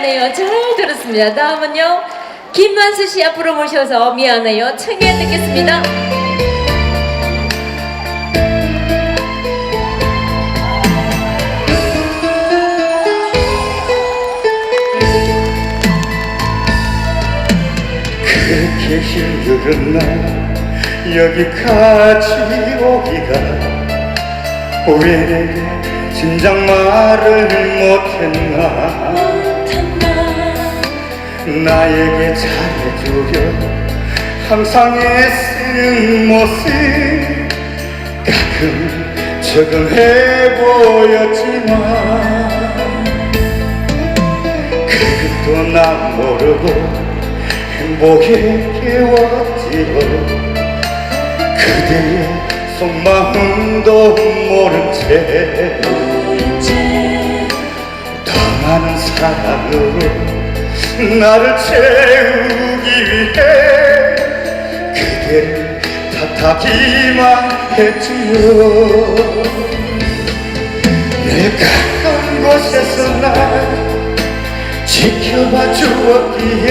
네요. 잘 들었습니다. 다음은요. 김만수 씨 앞으로 모셔서 미안해요. 청해 듣겠습니다. 그렇게 힘든 날 여기까지 오기가 왜 내게 진작 말을 못했나 나에게 잘해주려 항상 애쓰는 모습 가끔 적응해 보였지만 그것도 난 모르고 행복에 깨웠지요 그대의 속마음도 모른 채더 많은 사랑으로 나를 채우기 위해 그대를 탓하기만 했지요. 내 가까운 곳에서 날 지켜봐 주었기에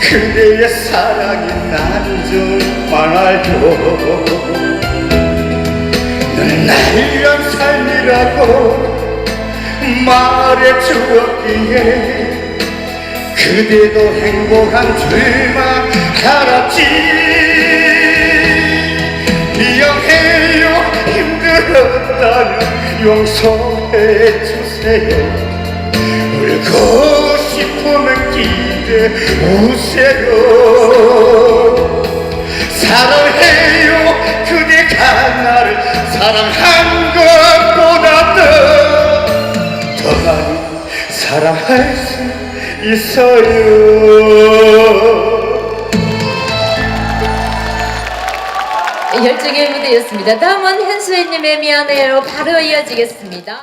그대의 사랑이 난 정말 알죠. 늘 날려 삶이라고 말해 주었기에 그대도 행복한 줄만 알았지. 미안해요 힘들었다면 용서해 주세요. 울고 싶으면 기대 우세요. 사랑해요 그대가 나를 사랑한 것보다 더, 더 많이 사랑할 수 있어요 열정의 무대였습니다. 다음은 현수애님의 미안해요. 바로 이어지겠습니다.